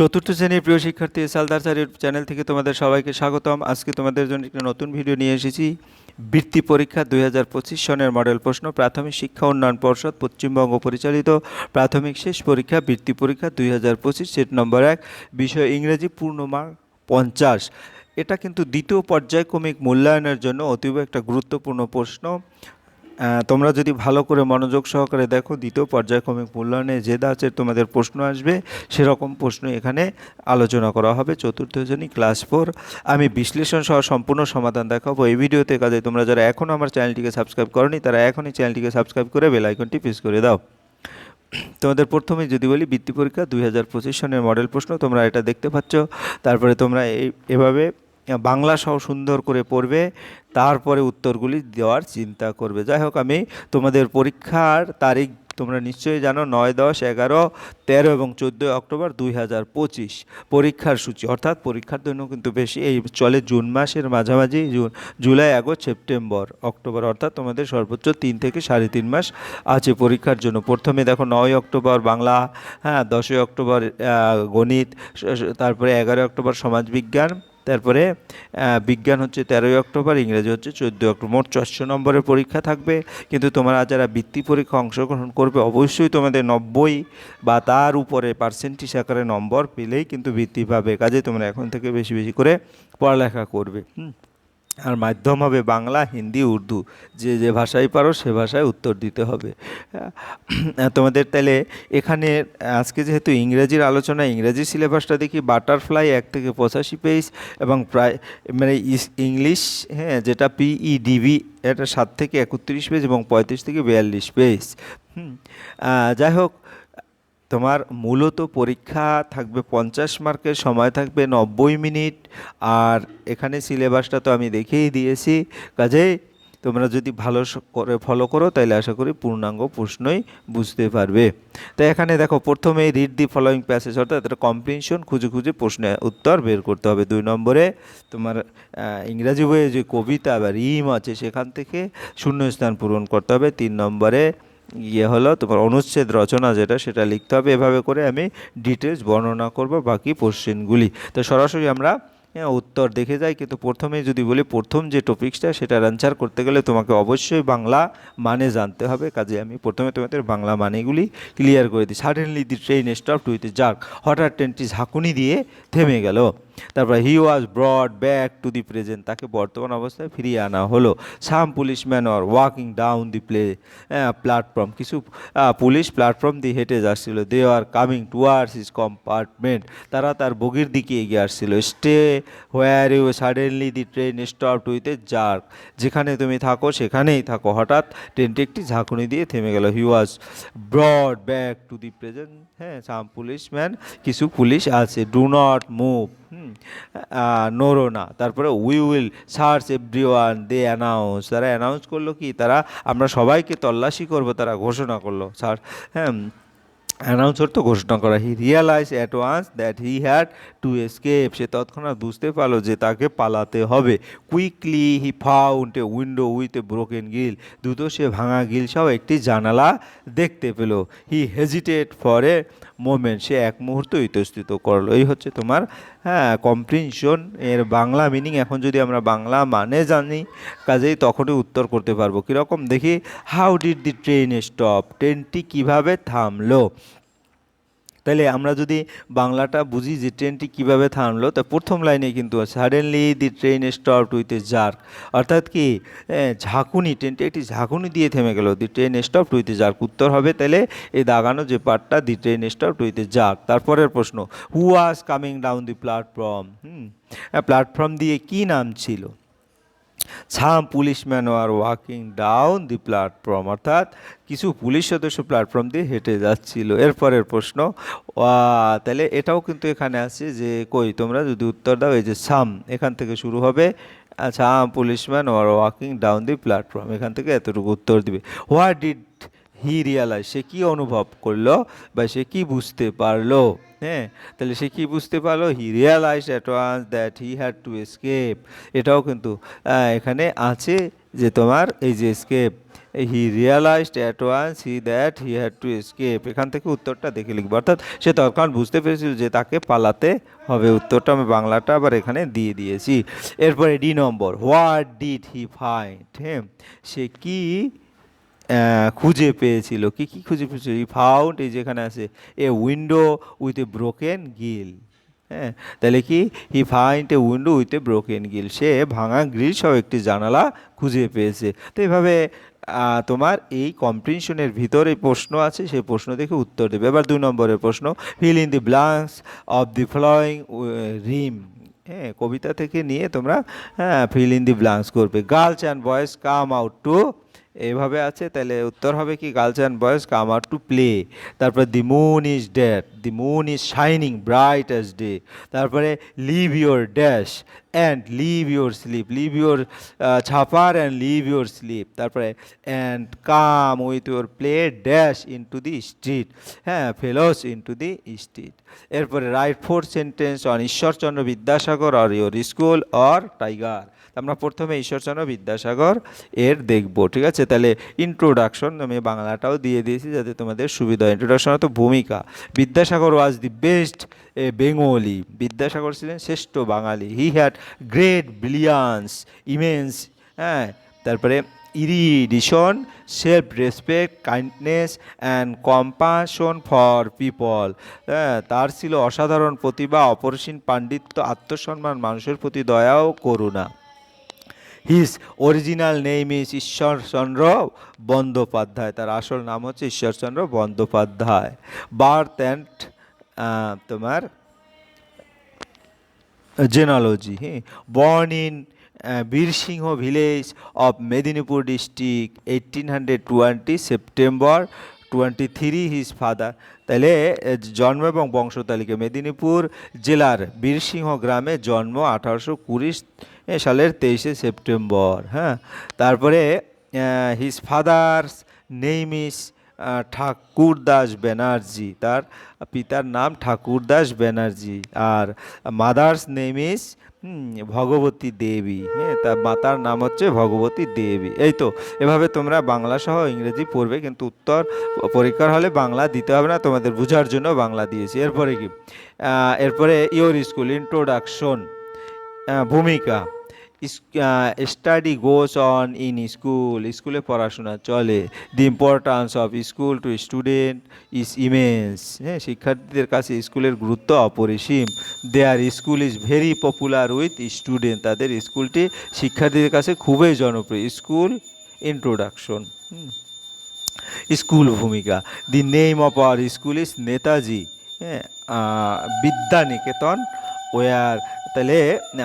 চতুর্থ শ্রেণির প্রিয় শিক্ষার্থী সালদার স্যারের চ্যানেল থেকে তোমাদের সবাইকে স্বাগতম। আজকে তোমাদের জন্য একটা নতুন ভিডিও নিয়ে এসেছি। বৃত্তি পরীক্ষা দুই হাজার পঁচিশ সনের মডেল প্রশ্ন, প্রাথমিক শিক্ষা উন্নয়ন পর্ষদ, পশ্চিমবঙ্গ পরিচালিত। প্রাথমিক শেষ পরীক্ষা, বৃত্তি পরীক্ষা দুই হাজার পঁচিশ সেট নম্বর এক, বিষয় ইংরেজি পূর্ণমার্ক পঞ্চাশ। এটা কিন্তু দ্বিতীয় পর্যায়ক্রমিক মূল্যায়নের জন্য অতীব একটা গুরুত্বপূর্ণ প্রশ্ন। তোমরা যদি ভালো করে মনোযোগ সহকারে দেখো, দ্বিতীয় পর্যায়ক্রমিক মূল্যায়নে যে দাঁচের তোমাদের প্রশ্ন আসবে, সেরকম প্রশ্ন এখানে আলোচনা করা হবে। চতুর্থ শ্রেণি, ক্লাস ফোর। আমি বিশ্লেষণ সহ সম্পূর্ণ সমাধান দেখাবো। এই ভিডিওতে কাজে তোমরা যারা এখনও আমার চ্যানেলটিকে সাবস্ক্রাইব করনি, তারা এখনই চ্যানেলটিকে সাবস্ক্রাইব করে বেল আইকনটি প্রেস করে দাও। তোমাদের প্রথমে যদি বলি বৃত্তি পরীক্ষা, দুই হাজার পঁচিশ সনের মডেল প্রশ্ন, তোমরা এটা দেখতে পাচ্ছ। তারপরে তোমরা এই এভাবে বাংলা সহ সুন্দর করে পড়বে, তারপরে উত্তরগুলি দেওয়ার চিন্তা করবে। যাই হোক, আমি তোমাদের পরীক্ষার তারিখ তোমরা নিশ্চয়ই জানো, নয়, দশ, এগারো, তেরো এবং চোদ্দোই অক্টোবর দুই হাজার পঁচিশ। পরীক্ষার সূচি, অর্থাৎ পরীক্ষার জন্য কিন্তু বেশি এই চলে জুন মাসের মাঝামাঝি, June, July, August, September, October, অর্থাৎ তোমাদের সর্বোচ্চ তিন থেকে সাড়ে তিন মাস আছে পরীক্ষার জন্য। প্রথমে দেখো নয় অক্টোবর বাংলা হ্যাঁ দশই অক্টোবর গণিত, তারপরে এগারোই অক্টোবর সমাজবিজ্ঞান তারপরে বিজ্ঞান হচ্ছে তেরোই অক্টোবর, ইংরেজি হচ্ছে চোদ্দোই অক্টোবর। মোট চারশো নম্বরের পরীক্ষা থাকবে। কিন্তু তোমরা যারা বৃত্তি পরীক্ষা অংশগ্রহণ করবে, অবশ্যই তোমাদের নব্বই বা তার উপরে পার্সেন্টেজ আকারে নম্বর পেলেই কিন্তু বৃত্তি পাবে। কাজে তোমরা এখন থেকে বেশি বেশি করে পড়ালেখা করবে। হুম। আর মাধ্যম হবে বাংলা, হিন্দি, উর্দু। যে যে ভাষায় পারো সে ভাষায় উত্তর দিতে হবে। তোমাদের তাহলে এখানে, আজকে যেহেতু ইংরেজির আলোচনা, ইংরেজি সিলেবাসটা দেখি বাটারফ্লাই এক থেকে পঁচাশি পেজ এবং প্রায় মানে ইংলিশ হ্যাঁ যেটা পিইডিবি এটা সাত থেকে একত্রিশ পেজ এবং পঁয়ত্রিশ থেকে বিয়াল্লিশ পেজ। যাই হোক তোমার মূলত পরীক্ষা থাকবে পঞ্চাশ মার্কের, সময় থাকবে নব্বই মিনিট, আর এখানে সিলেবাসটা তো আমি দেখেই দিয়েছি। কাজেই তোমরা যদি ভালো করে ফলো করো তাহলে আশা করি পূর্ণাঙ্গ প্রশ্নই বুঝতে পারবে। তো এখানে দেখো প্রথমে রিড দি ফলোয়িং প্যাসেজ অর্থাৎ এটা কম্প্রিহেনশন খুঁজে খুঁজে প্রশ্নের উত্তর বের করতে হবে। দুই নম্বরে, তোমার ইংরাজি বইয়ে যে কবিতা বা রিম আছে, সেখান থেকে শূন্যস্থান পূরণ করতে হবে। তিন নম্বরে ইয়ে হলো তোমার অনুচ্ছেদ রচনা যেটা, সেটা লিখতে হবে। এভাবে করে আমি ডিটেলস বর্ণনা করব বাকি কোশ্চেনগুলি তো সরাসরি আমরা উত্তর দেখে যাই। কিন্তু প্রথমে যদি বলি, প্রথম যে টপিক্সটা সেটার অ্যান্সার করতে গেলে তোমাকে অবশ্যই বাংলা মানে জানতে হবে। কাজে আমি প্রথমে তোমাদের বাংলা মানেগুলি ক্লিয়ার করে দিই। Suddenly the train stop with jerk হঠাৎ ট্রেনটি ঝাঁকুনি দিয়ে থেমে গেল। তারপর he was brought back to the present তাকে বর্তমান অবস্থায় ফিরিয়ে আনা হলো। Some police man are walking down the play platform কিছু পুলিশ প্ল্যাটফর্ম দিয়ে হেঁটে যাচ্ছিল। They are coming towards his compartment তারা তার বগির দিকে এগিয়ে আসছিল। Stay where you suddenly the train stop with a jerk যেখানে তুমি থাকো সেখানেই থাকো। হঠাৎ ট্রেনটি একটি ঝাঁকুনি দিয়ে থেমে গেল। He was brought back to the present হ্যাঁ সাম পুলিশ ম্যান কিছু পুলিশ আছে। ডু নট মুভ নোরো না। তারপরে we will search every one they announce তারা অ্যানাউন্স করল কি? তারা আমরা সবাইকে তল্লাশি করব, তারা ঘোষণা করল। স্যার হ্যাঁ অ্যানাউন্সার তো ঘোষণা করা। He realise at once that he had to escape সে তৎক্ষণাৎ বুঝতে পারল যে তাকে পালাতে হবে। Quickly he found a window with a broken grill দ্রুত সে ভাঙা গিল সহ একটি জানালা দেখতে পেল। He hesitate for a moment সে এক মুহূর্ত ইতস্থিত করল। এই হচ্ছে তোমার হ্যাঁ কম্প্রিনশন এর বাংলা মিনিং এখন যদি আমরা বাংলা মানে জানি, কাজেই তখনই উত্তর করতে পারব। কীরকম? দেখি how did the train stop ট্রেনটি কীভাবে থামলো? তাহলে আমরা যদি বাংলাটা বুঝি যে ট্রেনটি কীভাবে থামলো, তা প্রথম লাইনে কিন্তু suddenly the train stop with a jerk অর্থাৎ কি ঝাঁকুনি ট্রেনটি একটি ঝাঁকুনি দিয়ে থেমে গেল the train stop with a jerk উত্তর হবে তাহলে এই দাগানো যে পার্টটা the train stop with a jerk তারপরের প্রশ্ন who was coming down the platform hmm platform দিয়ে কি নাম ছিল? Some policeman are walking down the platform অর্থাৎ কিছু পুলিশ সদস্য প্ল্যাটফর্ম দিয়ে হেঁটে যাচ্ছিল। এরপরের প্রশ্ন তাহলে এটাও কিন্তু এখানে আছে যে, কই, তোমরা যদি উত্তর দাও, এই যে সাম এখান থেকে শুরু হবে। Some policeman are walking down the platform এখান থেকে এতটুকু উত্তর দিবে। হোয়াট ডিড হি রিয়ালাইজ, সে কী অনুভব করল বা সে কী বুঝতে পারল? হ্যাঁ তাহলে সে কী বুঝতে পারল? He realize at once that he had to escape. এটাও কিন্তু এখানে আছে যে তোমার এই যে escape he realized at once he that he had to escape. এখান থেকে উত্তরটা দেখে লিখব। অর্থাৎ সে তৎক্ষণ বুঝতে পেরেছিল যে তাকে পালাতে হবে। উত্তরটা আমি বাংলাটা আবার এখানে দিয়ে দিয়েছি। এরপরে ডি নম্বর, হোয়াট ডিড হি ফাইন্ড? হ্যাঁ সে কি খুঁজে পেয়েছিল। কি কি খুঁজে পেয়েছিল? ই ফাউন্ড এই যেখানে আছে, a window with a broken grill হ্যাঁ তাহলে কি? He find a window with a broken grill সে ভাঙা গ্রিল সহ একটি জানালা খুঁজে পেয়েছে। তো এইভাবে তোমার এই কম্প্রিনশনের ভিতরে প্রশ্ন আছে, সেই প্রশ্ন দেখে উত্তর দেবে। এবার দুই নম্বরের প্রশ্ন। Fill in the blanks of the following rhyme হ্যাঁ কবিতা থেকে নিয়ে তোমরা হ্যাঁ ফিল ইন দি ব্লাঙ্কস করবে। Girls and boys come out to এইভাবে আছে তাহলে উত্তর হবে কি girls and boys come are to play তারপরে the moon is dead the moon is shining bright as day তারপরে leave your dash and leave your sleep leave your supper and leave your sleep তারপরে and come with your play dash into the street হ্যাঁ fellows into the street এরপরে write four sentence on Ishwarchandra Vidyasagar or your school or tiger আমরা প্রথমে ঈশ্বরচন্দ্র বিদ্যাসাগর এর দেখব, ঠিক আছে? তাহলে ইন্ট্রোডাকশন আমি বাংলাটাও দিয়ে দিয়েছি যাতে তোমাদের সুবিধা ইন্ট্রোডাকশন তো ভূমিকা। Vidyasagar was the best a Bengali Vidyasagar ছিলেন শ্রেষ্ঠ বাঙালি। He had great brilliance immense হ্যাঁ তারপরে erudition self respect kindness and compassion for people হ্যাঁ তার ছিল অসাধারণ প্রতিভা, অপরিসীম পাণ্ডিত্য, আত্মসম্মান, মানুষের প্রতি দয়া ও করুণা। His original name is Ishwarchandra Bandyopadhyay. তার আসল নাম হচ্ছে ঈশ্বরচন্দ্র বন্দ্যোপাধ্যায়। বার্থ অ্যান্ড তোমার জেনালজি হ্যাঁ born in Birsingha village of Medinipur district eighteen hundred twenty September twenty three his father তাহলে জন্ম এবং বংশ তালিকা। মেদিনীপুর জেলার বীরসিংহ গ্রামে জন্ম আঠারোশো কুড়ি সালের তেইশে সেপ্টেম্বর হ্যাঁ? তারপরে his father's name is Thakurdas Banerjee, তার পিতার নাম ঠাকুরদাস ব্যানার্জি, আর mother's name is Bhagabati Devi হ্যাঁ তার মাতার নাম হচ্ছে ভগবতী দেবী। এই তো, এভাবে তোমরা বাংলা সহ ইংরেজি পড়বে, কিন্তু উত্তর পরীক্ষার হলে বাংলা দিতে হবে না, তোমাদের বোঝার জন্য বাংলা দিয়েছি। এরপরে কি? এরপরে ইয়োর স্কুল ইন্ট্রোডাকশন ভূমিকা। Study goes on in school স্কুলে পড়াশোনা চলে। The importance of school to student is immense হ্যাঁ শিক্ষার্থীদের কাছে স্কুলের গুরুত্ব অপরিসীম। Their school is very popular with student তাদের স্কুলটি শিক্ষার্থীদের কাছে খুবই জনপ্রিয়। স্কুল ইন্ট্রোডাকশন স্কুল ভূমিকা। The name of our school is Netaji হ্যাঁ বিদ্যানিকেতন ওয়ার তাহলে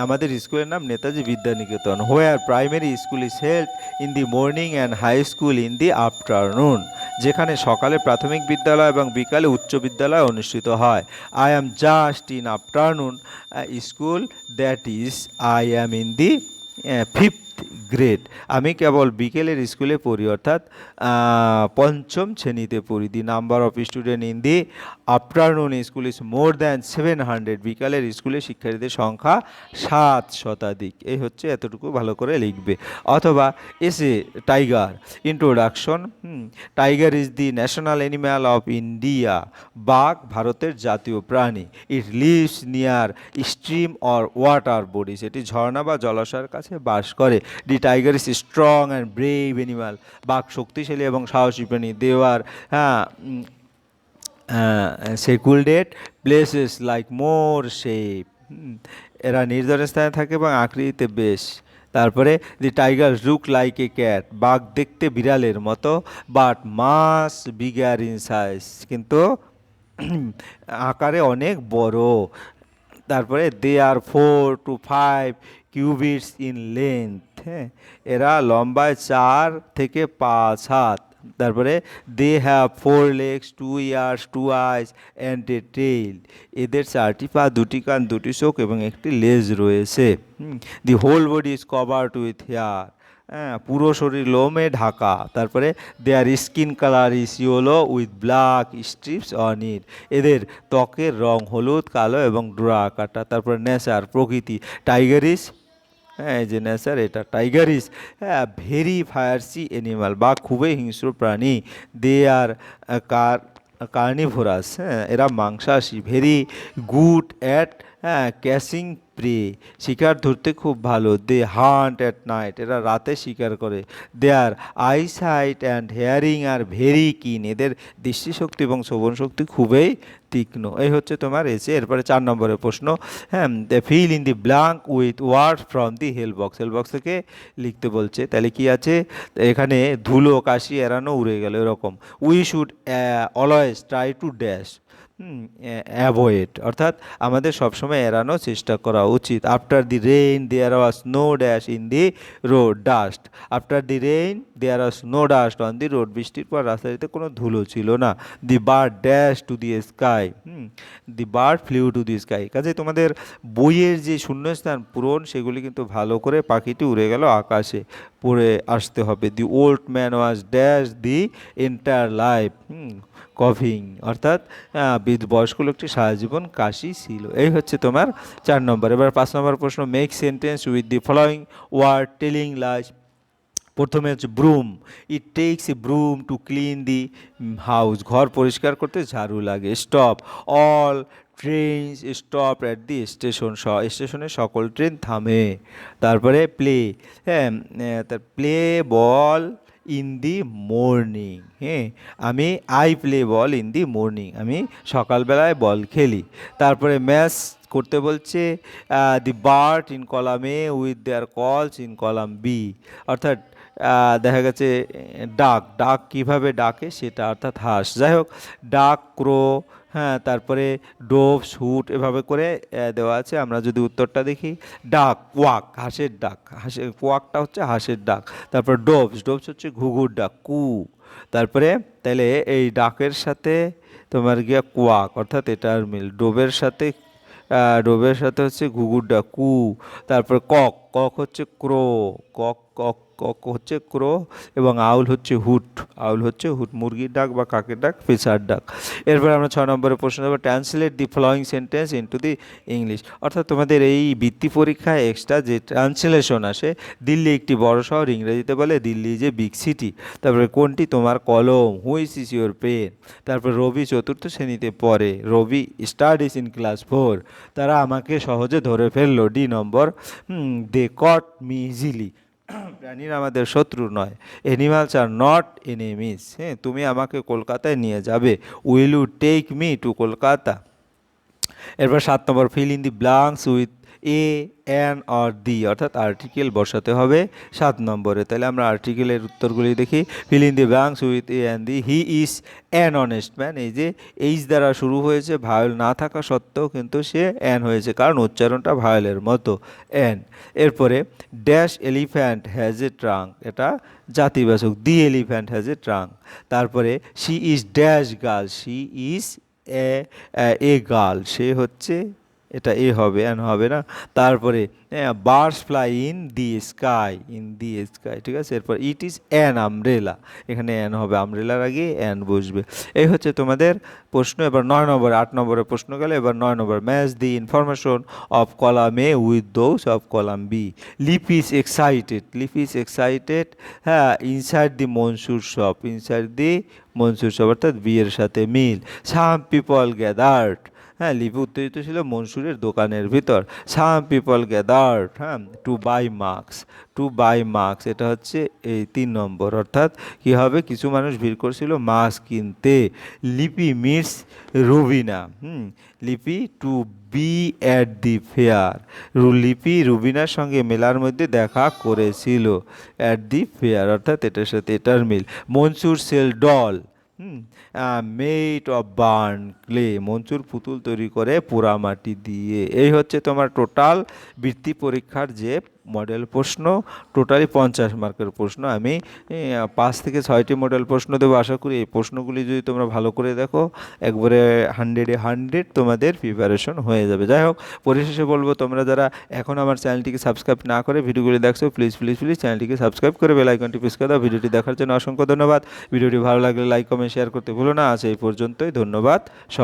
আমাদের স্কুলের নাম Netaji Vidyaniketan where primary school is held in the morning and high school in the afternoon যেখানে সকালে প্রাথমিক বিদ্যালয় এবং বিকালে উচ্চ বিদ্যালয় অনুষ্ঠিত হয়। I am just in afternoon school that is I am in the fifth grade আমি কেবল বিকেলের স্কুলে পড়ি, অর্থাৎ পঞ্চম শ্রেণীতে পড়ি। The number of student in the afternoon school is more than seven hundred বিকালের স্কুলে শিক্ষার্থীদের সংখ্যা সাত শতাধিক। এই হচ্ছে এতটুকু ভালো করে লিখবে। অথবা essay tiger introduction tiger is the national animal of India বাঘ ভারতের জাতীয় প্রাণী। It lives near stream or water bodies এটি ঝর্ণা বা জলাশয়ের কাছে বাস করে। The tiger is strong and brave animal বাঘ শক্তিশালী এবং সাহসী প্রাণী। দেওয়ার হ্যাঁ secluded places like more shape এরা নির্জন স্থানে থাকে এবং আকৃতিতে বেশ। তারপরে the tiger look like a cat বাঘ দেখতে বিড়ালের মতো but much bigger in size কিন্তু, আকারে অনেক বড়। তারপরে they are four to five cubits in length হ্যাঁ? এরা লম্বায় চার থেকে পাঁচ হাত। তারপরে they have four legs two ears two eyes and a tail এদের চারটি পা, দুটি কান, দুটি চোখ এবং একটি লেজ রয়েছে। The whole body is covered with hair হ্যাঁ পুরো শরীর লোমে ঢাকা। তারপরে their skin colour is yellow with black stripes on it এদের ত্বকের রং হলুদ, কালো এবং ডোরা কাটা তারপরে নেচার প্রকৃতি। টাইগার ইস হ্যাঁ যে নেচার এটা। টাইগার ইজ হ্যাঁ ভেরি ফায়ারসি অ্যানিমাল বা খুবই হিংস্র প্রাণী। দে আর কার কার্নিভোরাস হ্যাঁ এরা মাংসাশী ভেরি গুড অ্যাট হ্যাঁ ক্যাচিং প্রে শিকার ধরতে খুব ভালো। দে হান্ট অ্যাট নাইট এরা রাতে শিকার করে। They are eyesight and hearing are very keen এদের দৃষ্টিশক্তি এবং শ্রবণ শক্তি খুবই তীক্ষ্ণ। এই হচ্ছে তোমার এসে। এরপরে চার নম্বরের প্রশ্ন। হ্যাঁ fill in the blank with word from the help box help box থেকে লিখতে বলছে। তাহলে কি আছে? এখানে ধুলো, কাশি এড়ানো উড়ে গেল, এরকম। We should always try to dash avoid অর্থাৎ আমাদের সবসময় এড়ানোর চেষ্টা করা উচিত। After the rain there was no dash in the road dust after the rain there was no dust on the road বৃষ্টির পর রাস্তাটিতে কোনো ধুলো ছিল না। The bird dash to the sky the bird flew to the sky কাজে তোমাদের বইয়ের যে শূন্যস্থান পূরণ, সেগুলি কিন্তু ভালো করে পাখিটি উড়ে গেল আকাশে। পড়ে আসতে হবে। The old man was dash the entire life coughing, অর্থাৎ বয়স্ক লোকটি সারা জীবন কাশি ছিল। এই হচ্ছে তোমার চার নম্বর। এবার পাঁচ নম্বর প্রশ্ন make sentence with the following word telling lies প্রথমে হচ্ছে broom it takes a broom to clean the house ঘর পরিষ্কার করতে ঝাড়ু লাগে। Stop all train stop at the station স্টেশনে সকল ট্রেন থামে। তারপরে প্লে হ্যাঁ তার play ball in the morning হ্যাঁ? আমি I play ball in the morning আমি সকালবেলায় বল খেলি। তারপরে ম্যাচ করতে বলছে the bird in column A with their calls in column B অর্থাৎ দেখা গেছে, ডাক। ডাক কীভাবে ডাকে সেটা অর্থাৎ হাঁস। যাই হোক, ডাক, ক্রো হ্যাঁ তারপরে ডোভ, শুট এভাবে করে দেওয়া আছে। আমরা যদি উত্তরটা দেখি, ডাক কোয়াক হাঁসের ডাক। হাঁসের কোয়াকটা হচ্ছে হাঁসের ডাক। তারপর ডোভস ডোভস হচ্ছে ঘুঘুর ডাক, কু। তারপরে তাহলে এই ডাকের সাথে তোমার গিয়া কোয়াক, অর্থাৎ এটার মিল। ডোবের সাথে ডোবের সাথে হচ্ছে ঘুঘুর ডাক, কু। তারপর কক কক হচ্ছে ক্রো কক কক কক হচ্ছে ক্রো এবং আউল হচ্ছে হুট। আউল হচ্ছে হুট, মুরগির ডাক বা কাকের ডাক পেশার ডাক। এরপর আমরা ছয় নম্বরের প্রশ্ন দেবো translate the following sentence into the English অর্থাৎ তোমাদের এই বৃত্তি পরীক্ষায় এক্সট্রা যে ট্রান্সলেশন আসে, দিল্লি একটি বড় শহর, ইংরেজিতে বলে দিল্লি যে বিগ সিটি তারপরে কোনটি? তোমার কলম। হুইস ইস ইউর পেন তারপর রবি চতুর্থ শ্রেণীতে পড়ে। Rabi studies in class four তারা আমাকে সহজে ধরে ফেলল। ডি নম্বর দে কট মি ইজিলি প্রাণীরা আমাদের শত্রু নয়। অ্যানিমালস আর নট এনিমিস হ্যাঁ তুমি আমাকে কলকাতায় নিয়ে যাবে। Will you take me to Kolkata এরপর সাত নম্বর fill in the blanks with a an or the অর্থাৎ আর্টিকেল বসাতে হবে সাত নম্বরে। তাহলে আমরা আর্টিকেলের উত্তরগুলি দেখি। Fill in the blanks with a an the he is an honest man এই যে এইচ দ্বারা শুরু হয়েছে ভায়োল না থাকা সত্ত্বেও কিন্তু সে অ্যান হয়েছে, কারণ উচ্চারণটা ভায়োলের মতো অ্যান এরপরে dash elephant has a trunk এটা জাতিবাচক the elephant has a trunk তারপরে she is dash girl she is a girl সে হচ্ছে এটা এ হবে অ্যান হবে না। তারপরে birds fly in the sky in the sky ঠিক আছে? এরপর ইট ইজ অ্যান আমরেলা এখানে অ্যান হবে আমরেলার আগে অ্যান বসবে। এই হচ্ছে তোমাদের প্রশ্ন, এবার নয় নম্বর, আট নম্বরের প্রশ্ন গেলে, এবার নয় নম্বর match the information of column A with those of column B Lipi is excited Lipi is excited হ্যাঁ inside the Mansur shop inside the Mansur shop অর্থাৎ বিয়ের সাথে মিল। সাম পিপল গ্যাদার্ড হ্যাঁ লিপি উত্তেজিত ছিল মনসুরের দোকানের ভিতর। সাম পিপল গ্যাদার্ড হ্যাঁ to buy masks to buy masks এটা হচ্ছে এই তিন নম্বর। অর্থাৎ কী হবে? কিছু মানুষ ভিড় করছিল মাস্ক কিনতে। Lipi meets Rubina, hmm, Lipi to be at the fair Lipi রুবিনার সঙ্গে মেলার মধ্যে দেখা করেছিল। অ্যাট দি ফেয়ার অর্থাৎ এটার সাথে এটার মিল। Mansur sell doll made of burn clay Manzur পুতুল তৈরি করে পোড়ামাটি দিয়ে। এই হচ্ছে তোমার টোটাল বৃত্তি পরীক্ষার যে মডেল প্রশ্ন টোটালি পঞ্চাশ মার্কের প্রশ্ন। আমি পাঁচ থেকে ছয়টি মডেল প্রশ্ন দেবো আশা করি। এই প্রশ্নগুলি যদি তোমরা ভালো করে দেখো, একবারে হান্ড্রেডে হান্ড্রেড তোমাদের প্রিপারেশন হয়ে যাবে। যাই হোক, পরিশেষে বলব, তোমরা যারা এখন আমার চ্যানেলটিকে সাবস্ক্রাইব না করে ভিডিওগুলি দেখছ প্লিজ প্লিজ প্লিজ চ্যানেলটিকে সাবস্ক্রাইব করে বেল আইকনটি প্রেস করে দাও। ভিডিওটি দেখার জন্য অসংখ্য ধন্যবাদ। ভিডিওটি ভালো লাগলে লাইক কমেন্ট শেয়ার করতে ভুলো না। আজ এই পর্যন্তই। ধন্যবাদ। সব